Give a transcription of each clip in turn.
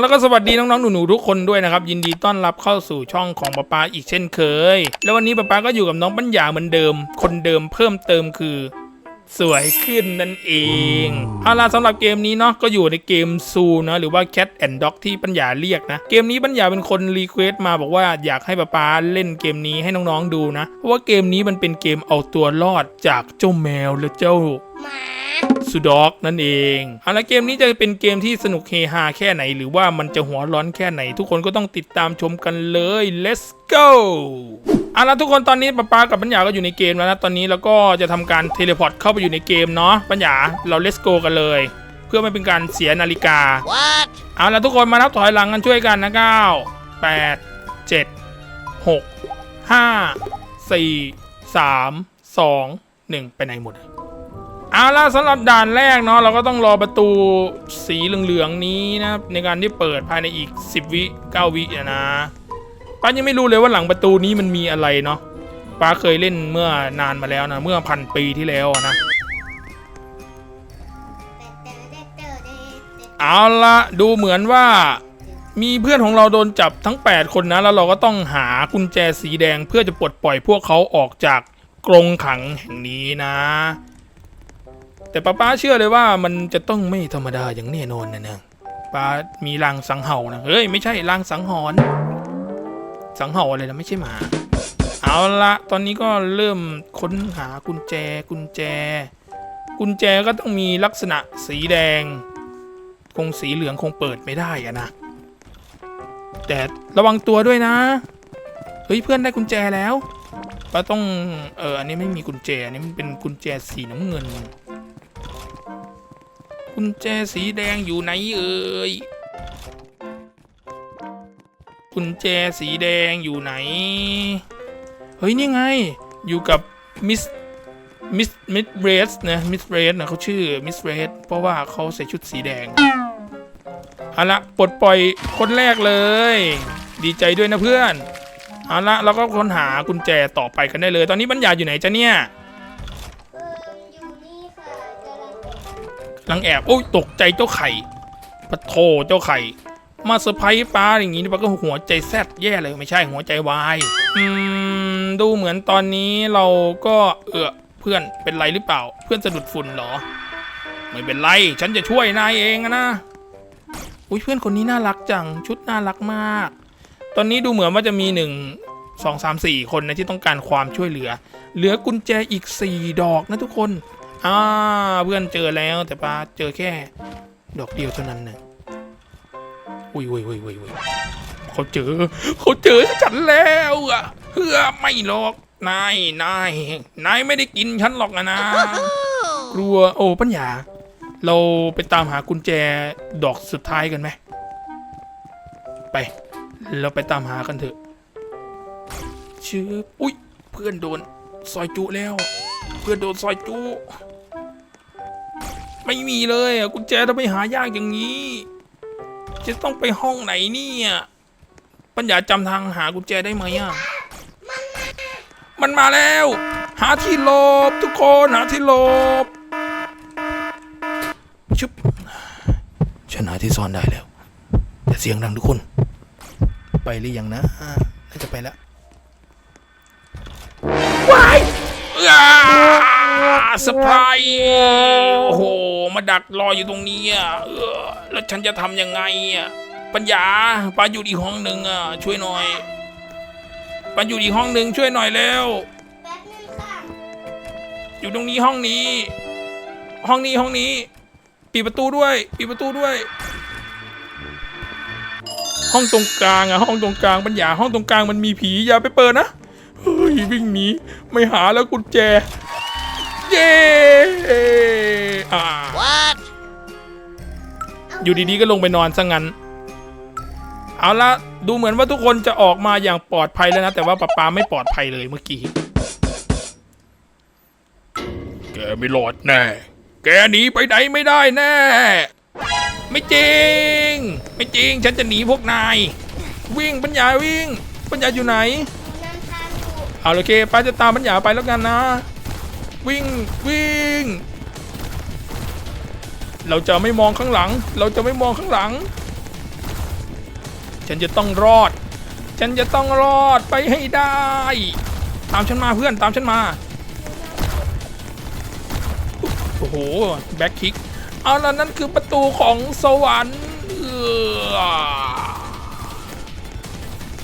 แล้วก็สวัสดีน้องๆหนูๆทุกคนด้วยนะครับยินดีต้อนรับเข้าสู่ช่องของป๊าป๊าอีกเช่นเคย แล้ววันนี้ป๊าป๊าก็อยู่กับน้องปัญญาเหมือนเดิม คนเดิมเพิ่มเติมคือ สวยขึ้นนั่นเองเอาล่ะสำหรับเกมนี้เนาะก็อยู่ในเกมซูนะหรือว่า Cat and Dog ที่ปัญญาเรียกนะ เกมนี้ปัญญาเป็นคนรีเควสต์มาบอกว่าอยากให้ป๊าป๊าเล่นเกมนี้ให้น้องๆดูนะเพราะว่าเกมนี้มันเป็นเกมเอาตัวรอดจากเจ้าแมวและเจ้า สุดอกนั่นเองเอาละเกมนี้จะเป็นเกมที่สนุกเฮฮาแค่ไหน หรือว่ามันจะหัวร้อนแค่ไหน ทุกคนก็ต้องติดตามชมกันเลย let's go เอาละทุกคนตอนนี้ป๊าป๊ากับปัญญาก็อยู่ในเกมแล้วนะตอนนี้เราก็จะทำการเทเลพอร์ตเข้าไปอยู่ในเกมเนาะปัญญาเรา let's go กันเลย เพื่อไม่เป็นการเสียนาฬิกา What? เอาละทุกคนมานับถอยหลังกันช่วยกันนะเก้าแปดเจ็ดหกห้าสี่สามสองหนึ่งไปไหนหมด เอาล่ะสำหรับด่านแรกเนาะเราก็ต้องรอประตูสีเหลืองๆนี้นะครับในการที่เปิดภายในอีก 10 วิ9วิอะนะ ป้ายังไม่รู้เลยว่าหลังประตูนี้มันมีอะไรเนาะป้าเคยเล่นเมื่อนานมาแล้วนะ เมื่อพันปีที่แล้วนะ เอาละดูเหมือนว่ามีเพื่อนของเราโดนจับทั้ง 8 คนนะ แล้วเราก็ต้องหากุญแจสีแดงเพื่อจะปลดปล่อยพวกเขาออกจากกรงขังแห่งนี้นะ แต่ป้าป้าเชื่อเลยว่ามันจะต้องไม่ธรรมดาอย่างแน่นอนนะเนี่ยป้ามีลางสังเห่านะเฮ้ยไม่ใช่ลางสังหรณ์สังเห่าอะไรนะไม่ใช่หมา เอาละตอนนี้ก็เริ่มค้นหากุญแจกุญแจ กุญแจก็ต้องมีลักษณะสีแดง คงสีเหลืองคงเปิดไม่ได้อะนะแต่ระวังตัวด้วยนะ เฮ้ยเพื่อนได้กุญแจแล้วป้าต้อง เอออันนี้ไม่มีกุญแจ อันนี้มันเป็นกุญแจสีน้ำเงิน กุญแจสีแดงอยู่ไหนเอ่ยกุญแจสีแดงอยู่ไหน เฮ้ย นี่ไง อยู่กับมิสมิสมิสเรสนะมิสเรสนะเขาชื่อมิสเรสเพราะว่าเขาใส่ชุดสีแดงเอาละปลดปล่อยคนแรกเลย ดีใจด้วยนะเพื่อนเอาละเราก็ค้นหากุญแจต่อไปกันได้เลย ตอนนี้บรรยาอยู่ไหนจ๊ะเนี่ย กำลังแอบโอ้ยตกใจเจ้าไข่ปะโถเจ้าไข่ มาเซอร์ไพรส์ป้าอย่างงี้นี่ป้าก็หัวใจแซดแย่เลยไม่ใช่หัวใจวายอืมดูเหมือนตอนนี้เราก็เออเพื่อนเป็นไรหรือเปล่า เพื่อนสะดุดฝุ่นเหรอ ไม่เป็นไรฉันจะช่วยนายเองอะนะอุ้ยเพื่อนคนนี้น่ารักจังชุดน่ารักมาก ตอนนี้ดูเหมือนว่าจะมีหนึ่งสองสามสี่คนนะที่ต้องการความช่วยเหลือ เหลือกุญแจอีกสี่ดอกนะทุกคน อ่าเพื่อนเจอแล้วแต่ป้าเจอแค่ ดอกเดียวเท่านั้นนะอุ้ยอุ้ยอุ้ยอุ้ยอุ้ยเขาเจอเขาเจอฉันแล้วอะเพื่อไม่หรอกนายนายนายไม่ได้กินฉันหรอกนะนะกลัวโอ้ปัญญา เราไปตามหากุญแจดอกสุดท้ายกันไหมไป เราไปตามหากันเถอะชื่ออุ้ยเพื่อนโดนซอยจุแล้ว เพื่อนโดนซอยจุ ไม่มีเลยอะกุญแจทำไมหายากอย่างนี้ จะต้องไปห้องไหนเนี่ยปัญญาจำทางหากุญแจได้ไหมอะมันมาแล้ว หาที่หลบทุกคนหาที่หลบชุบฉันหาที่ซ่อนได้แล้ว แต่เสียงดังทุกคน ไปหรือยังนะน่าจะไปแล้วว้ายอ สปายโอ้โห มาดักรออยู่ตรงนี้อะเออแล้วฉันจะทำยังไงอะปัญญาปาอยู่อีกห้องหนึ่งอะช่วยหน่อยปาอยู่อีกห้องหนึ่งช่วยหน่อยเร็วอยู่ตรงนี้ห้องนี้ ห้องนี้ห้องนี้ปิดประตูด้วยปิดประตูด้วย ห้องตรงกลางอะห้องตรงกลางปัญญาห้องตรงกลางมันมีผีอย่าไปเปิดนะเฮ้ยวิ่งหนีไม่หาแล้วกุญแจ ย้อ่า What? อยู่ดีๆก็ลงไปนอนซะงั้น เอาละดูเหมือนว่าทุกคนจะออกมาอย่างปลอดภัยแล้วนะ แต่ว่าป๊าป๊าไม่ปลอดภัยเลยเมื่อกี้ แกไม่รอดแน่ แกหนีไปไหนไม่ได้แน่ ไม่จริง ไม่จริง ฉันจะหนีพวกนาย วิ่งปัญญาวิ่ง ปัญญาอยู่ไหนนำทางอยู่เอาโอเคป้าจะตามปัญญาไปแล้วกันนะ วิ่งวิ่ง เราจะไม่มองข้างหลัง เราจะไม่มองข้างหลัง ฉันจะต้องรอด ฉันจะต้องรอดไปให้ได้ ตามฉันมาเพื่อนตามฉันมาโอ้โหแบ็คคิกเอาละนั่นคือประตูของสวรรค์เออ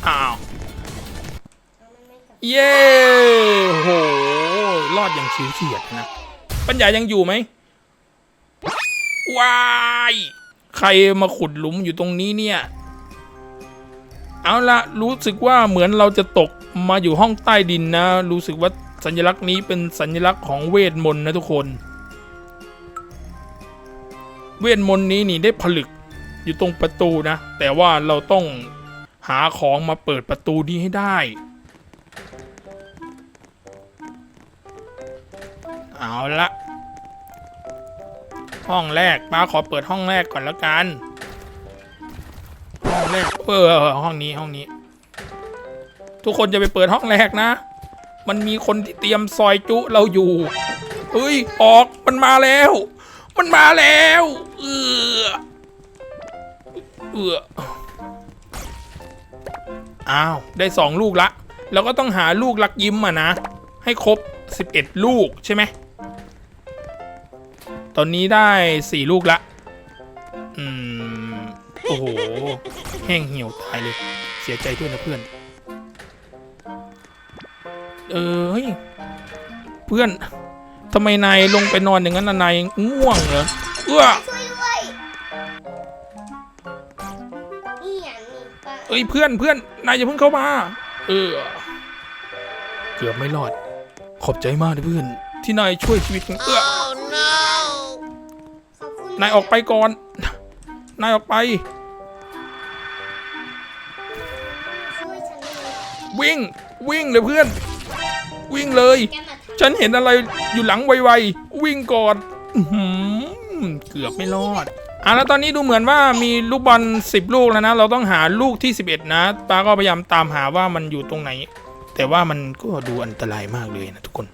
อ้าว เย้โห รอดอย่างชิวเฉียดนะ ปัญญายังอยู่ไหมวายใครมาขุดหลุมอยู่ตรงนี้เนี่ย เอาละรู้สึกว่าเหมือนเราจะตกมาอยู่ห้องใต้ดินนะ รู้สึกว่าสัญลักษณ์นี้เป็นสัญลักษณ์ของเวทมนต์นะทุกคน เวทมนต์นี้นี่ได้ผลึกอยู่ตรงประตูนะ แต่ว่าเราต้องหาของมาเปิดประตูนี้ให้ได้ เอาละห้องแรกป้าขอเปิดห้องแรกก่อนแล้วกัน ห้องแรกเออห้องนี้ห้องนี้ ทุกคนจะไปเปิดห้องแรกนะ มันมีคนที่เตรียมซอยจุเราอยู่เฮ้ยออกมันมาแล้ว มันมาแล้วเออเอออ้าว ได้สองลูกละ แล้วก็ต้องหาลูกลักยิ้มอะนะ ให้ครบ 11 ลูกใช่ไหม ตอนนี้ได้4ลูกละ อืม โอ้โห แห้งเหี่ยวตายเลย เสียใจด้วยนะเพื่อน เออเฮ้ย เพื่อนทำไมนายลงไปนอนอย่างนั้นน่ะนายง่วงเหรอเอื้อช่วยด้วยนี่อย่างนี้ปะเอ้ยเพื่อนเพื่อนนายอย่าเพิ่งเข้ามา เออ เกือบไม่รอด ขอบใจมากนะเพื่อน ที่นายช่วยชีวิตของเอื้อขอบคุณ นายออกไปก่อน นายออกไป ช่วยฉันเลยวิ่ง วิ่งเลยเพื่อน วิ่งเลย แกมาทฉันเห็นอะไรอยู่หลังไวๆ วิ่งก่อนอื้อหือเกือบไม่รอดอะแล้วตอนนี้ดูเหมือนว่ามีลูกบอล10 ลูกแล้วนะ เราต้องหาลูกที่ 11 นะป้าก็พยายามตามหาว่ามันอยู่ตรงไหน แต่ว่ามันก็ดูอันตรายมากเลยนะทุกคน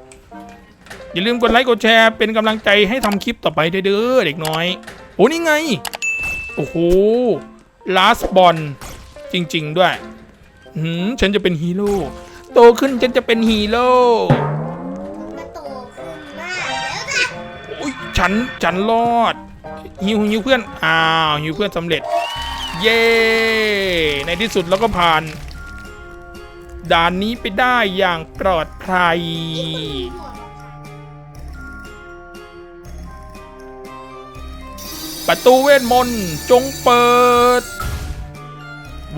อย่าลืมกดไลค์กดแชร์เป็นกำลังใจให้ทำคลิปต่อไปเด้อเด็กน้อย โอ้นี่ไง โอ้โห last ball จริง ๆ ด้วยหืมฉันจะเป็นฮีโร่โตขึ้นฉันจะเป็นฮีโร่โตขึ้นมากแล้วนะอุ้ยฉันฉันรอดฮิวฮิวเพื่อนอ้าวฮิวเพื่อนสำเร็จ เย้ในที่สุดเราก็ผ่านด่านนี้ไปได้อย่างปลอดภัย ประตูเวทมนต์จงเปิด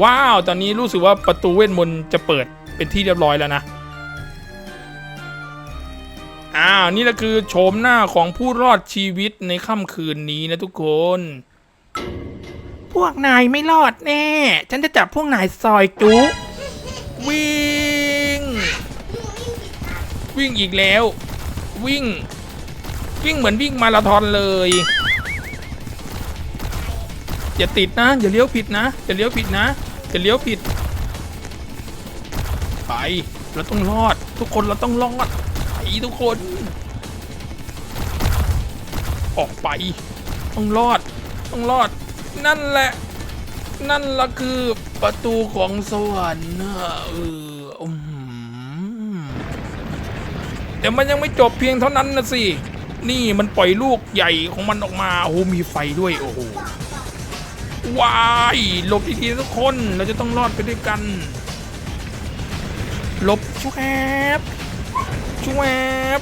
ว้าว ตอนนี้รู้สึกว่าประตูเวทมนต์จะเปิดเป็นที่เรียบร้อยแล้วนะ อ้าว นี่แหละคือโฉมหน้าของผู้รอดชีวิตในค่ำคืนนี้นะทุกคน พวกนายไม่รอดแน่ ฉันจะจับพวกนายซอยจุ วิ่ง วิ่งอีกแล้ว วิ่ง วิ่งเหมือนวิ่งมาราธอนเลย อย่าติดนะ อย่าเลี้ยวผิดนะ อย่าเลี้ยวผิดนะ อย่าเลี้ยวผิด ไปเราต้องรอด ทุกคนเราต้องรอดไปทุกคน ออกไป ต้องรอด ต้องรอด นั่นแหละ นั่นละคือประตูของสวรรค์นะเอออืมแต่มันยังไม่จบเพียงเท่านั้นนะสิ นี่มันปล่อยลูกใหญ่ของมันออกมา โอ้โหมีไฟด้วย โอ้โห ว้ายหลบดีๆทุกคนเราจะต้องรอดไปด้วยกัน หลบชวบชวบ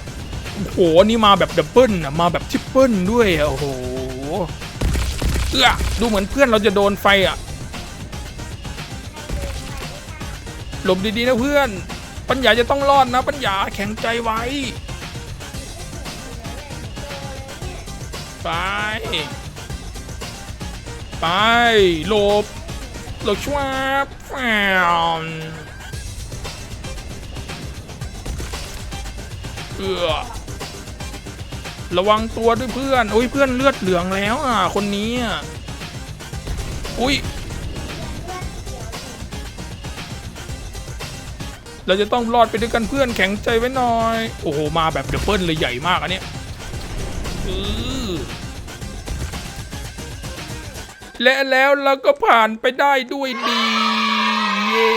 โอ้โหนี่มาแบบดับเบิลอะมาแบบทริปเปิลด้วยอะโอ้โหเอื้อดูเหมือนเพื่อนเราจะโดนไฟอะหลบดีๆนะเพื่อน ปัญญาจะต้องรอดนะปัญญาแข็งใจไว้ไป ไปหลบหลบชวยแฟนเอือระวังตัวด้วยเพื่อนอุ้ยเพื่อนเลือดเหลืองแล้วอะคนนี้อะอุ้ยเราจะต้องรอดไปด้วยกันเพื่อนแข็งใจไว้หน่อย โอ้โห มาแบบเดบเบิลเลยใหญ่มากอันเนี้ยอือ และแล้วเราก็ผ่านไปได้ด้วยดี เย้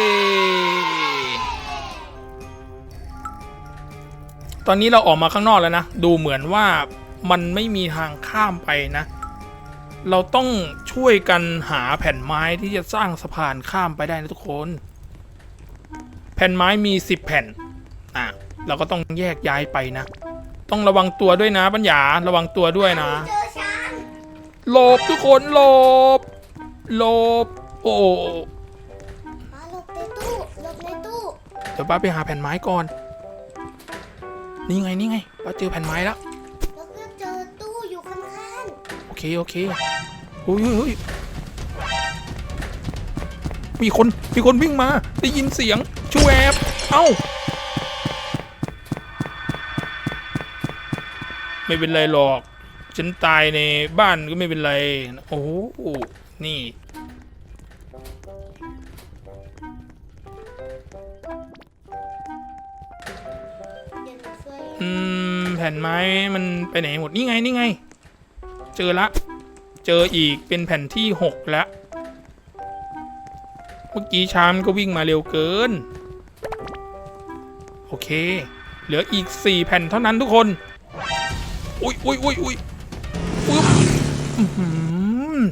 ตอนนี้เราออกมาข้างนอกแล้วนะ ดูเหมือนว่ามันไม่มีทางข้ามไปนะ เราต้องช่วยกันหาแผ่นไม้ที่จะสร้างสะพานข้ามไปได้นะทุกคน แผ่นไม้มี 10 แผ่น อะ เราก็ต้องแยกย้ายไปนะ ต้องระวังตัวด้วยนะปัญญา ระวังตัวด้วยนะ หลบทุกคนหลบหลบโอ้มาหลบในตู้หลบในตู้เดี๋ยวป้าไปหาแผ่นไม้ก่อน นี่ไงนี่ไงป้าเจอแผ่นไม้แล้วแล้วก็เจอตู้อยู่ข้างโอเคโอเคโอ้ยเฮ้ยเฮ้ยมีคนมีคนวิ่งมาได้ยินเสียงชูแอบเอ้า ไม่เป็นไรหรอก ฉันตายในบ้านก็ไม่เป็นไร โอ้โห นี่ อืม แผ่นไม้มันไปไหนหมด นี่ไง นี่ไง เจอละ เจออีกเป็นแผ่นที่หกแล้วเมื่อกี้ชามก็วิ่งมาเร็วเกิน โอเค เหลืออีกสี่แผ่นเท่านั้นทุกคน อุ้ยอุ้ยอุ้ยอุ้ย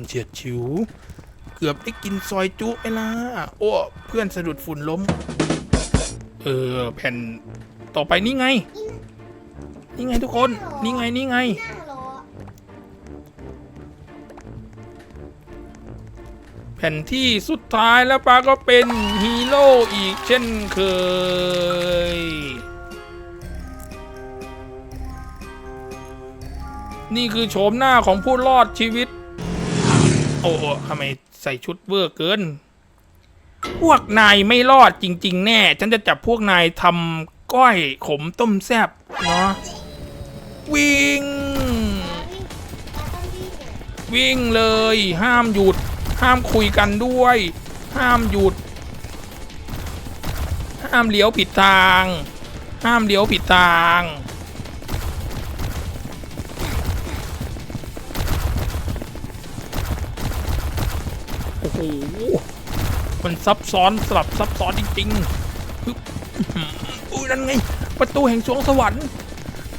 เฉียดฉิว เกือบได้กินซอยจุไปละโอ้เพื่อนสะดุดฝุ่นล้ม เออ แผ่นต่อไปนี่ไง นี่ไงทุกคน นี่ไงนี่ไง แผ่นที่สุดท้ายแล้วปาก็เป็นฮีโร่อีกเช่นเคย นี่คือโฉมหน้าของผู้รอดชีวิตโอ้โอ้ทำไมใส่ชุดเวอร์เกิน พวกนายไม่รอดจริง ๆ แน่ ฉันจะจับพวกนายทำก้อยขมต้มแซบเนาะวิ่ง วิ่งเลย ห้ามหยุด ห้ามคุยกันด้วย ห้ามหยุด ห้ามเลี้ยวผิดทาง ห้ามเลี้ยวผิดทาง โอ้โหมันซับซ้อนสลับซับซ้อนจริงๆฮึบอื้อหืออุ้ยนั่นไง ประตูแห่งสวงสวรรค์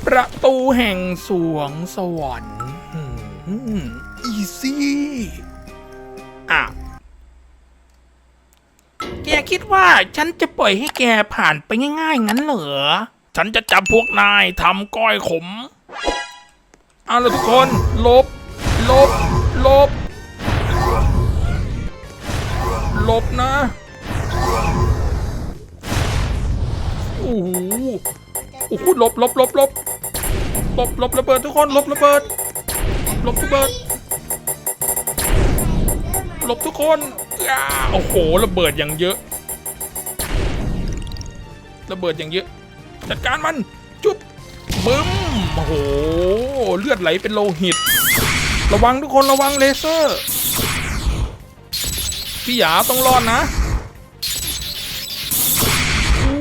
ประตูแห่งสวงสวรรค์อีซี่อะแกคิดว่าฉันจะปล่อยให้แกผ่านไปง่ายๆ งั้นเหรอ ฉันจะจับพวกนายทำก้อยขม เอาละทุกคน ลบ ลบ ลบ หลบนะ โอ้โหโอ้โหหลบหลบหลบหลบหลบหลบระเบิดทุกคนหลบระเบิดหลบระเบิดหลบทุกคนอ้าโอ้โหระเบิดอย่างเยอะ ระเบิดอย่างเยอะ จัดการมัน จุ๊บบึ้มโอ้โห เลือดไหลเป็นโลหิต ระวังทุกคนระวังเลเซอร์ พี่หยาต้องรอดนะอู้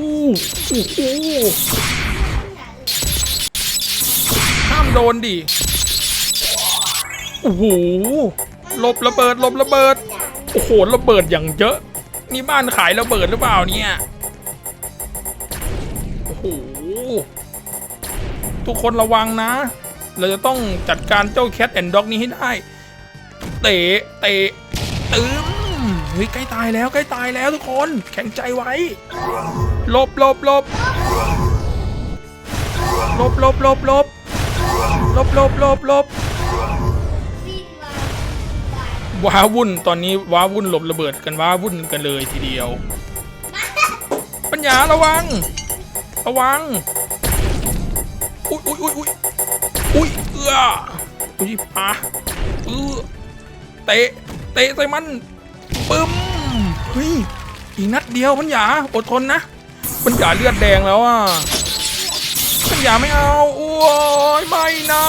โอ้ห้ามโดนดิโอ้โหหลบระเบิดหลบระเบิด โอ้โหระเบิดอย่างเยอะ นี่บ้านขายระเบิดหรือเปล่าเนี่ยโอ้โหทุกคนระวังนะ เราจะต้องจัดการเจ้าแคทแอนด์ด็อกนี้ให้ได้ เตะ เตะตึม เฮ้ยใกล้ตายแล้วใกล้ตายแล้วทุกคน แข็งใจไว้หลบหลบหลบหลบหลบหลบหลบลบลบลบลบว้าวุ่นตอนนี้ว้าวุ่นหลบระเบิดกันว้าวุ่นกันเลยทีเดียว ปัญญาระวัง ระวังอุ้ยอุ้ยอุ้ยอุ้ยอุ้ยเอืออุ้ยปะเออเตะเตะใส่มัน ปึ้มเฮ้ยอีกนัดเดียวปัญญาอดทนนะปัญญาเลือดแดงแล้วอะปัญญาไม่เอาโอ้ยไม่นะ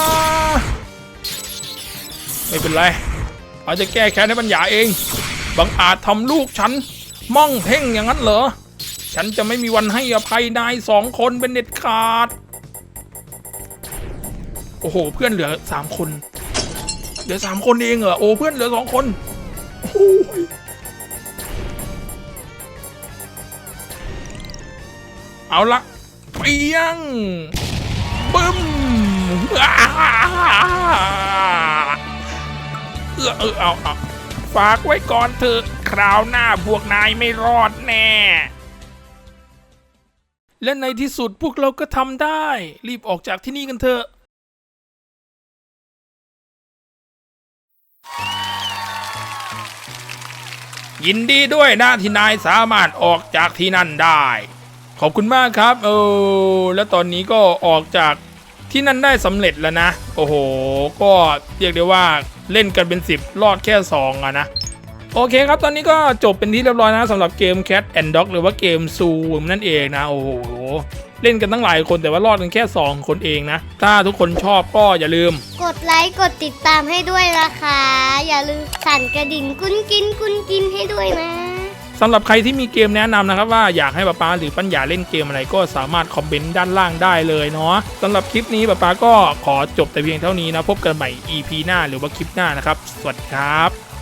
ไม่เป็นไรอาจจะแก้แค้นให้ปัญญาเองบังอาจทำลูกฉันม่องเพ่งอย่างนั้นเหรอ ฉันจะไม่มีวันให้อภัยนายสองคนเป็นเด็ดขาด โอ้โห เพื่อนเหลือสามคน เหลือสามคนเองเหรอ โอ้เพื่อนเหลือสองคน โอย เอาละเปียงบึ้มอ้าเออเออเอาเอาฝากไว้ก่อนเถอะคราวหน้าพวกนายไม่รอดแน่ และในที่สุดพวกเราก็ทำได้ รีบออกจากที่นี่กันเถอะยินดีด้วยนะที่นายสามารถออกจากที่นั่นได้ ขอบคุณมากครับเออแล้วตอนนี้ก็ออกจากที่นั่นได้สำเร็จแล้วนะ โอ้โห ก็เรียกได้ว่าเล่นกันเป็น 10 รอดแค่ 2อะนะโอเคครับ ตอนนี้ก็จบเป็นที่เรียบร้อยนะสำหรับเกม Cat and Dog หรือว่าเกมซูมนั่นเองนะ โอ้โห เล่นกันตั้งหลายคนแต่ว่ารอดกันแค่ 2 คนเองนะ ถ้าทุกคนชอบก็อย่าลืม กดไลค์กดติดตามให้ด้วยนะคะ อย่าลืมสั่นกระดิ่งกุ้นกินกุ้นกินให้ด้วยนะ สำหรับใครที่มีเกมแนะนำนะครับว่าอยากให้ป้าป๊าหรือปัญญาเล่นเกมอะไรก็สามารถคอมเมนต์ด้านล่างได้เลยเนาะสำหรับคลิปนี้ป้าป๊าก็ขอจบแต่เพียงเท่านี้นะพบกันใหม่ EP หน้าหรือว่าคลิปหน้านะครับ สวัสดีครับ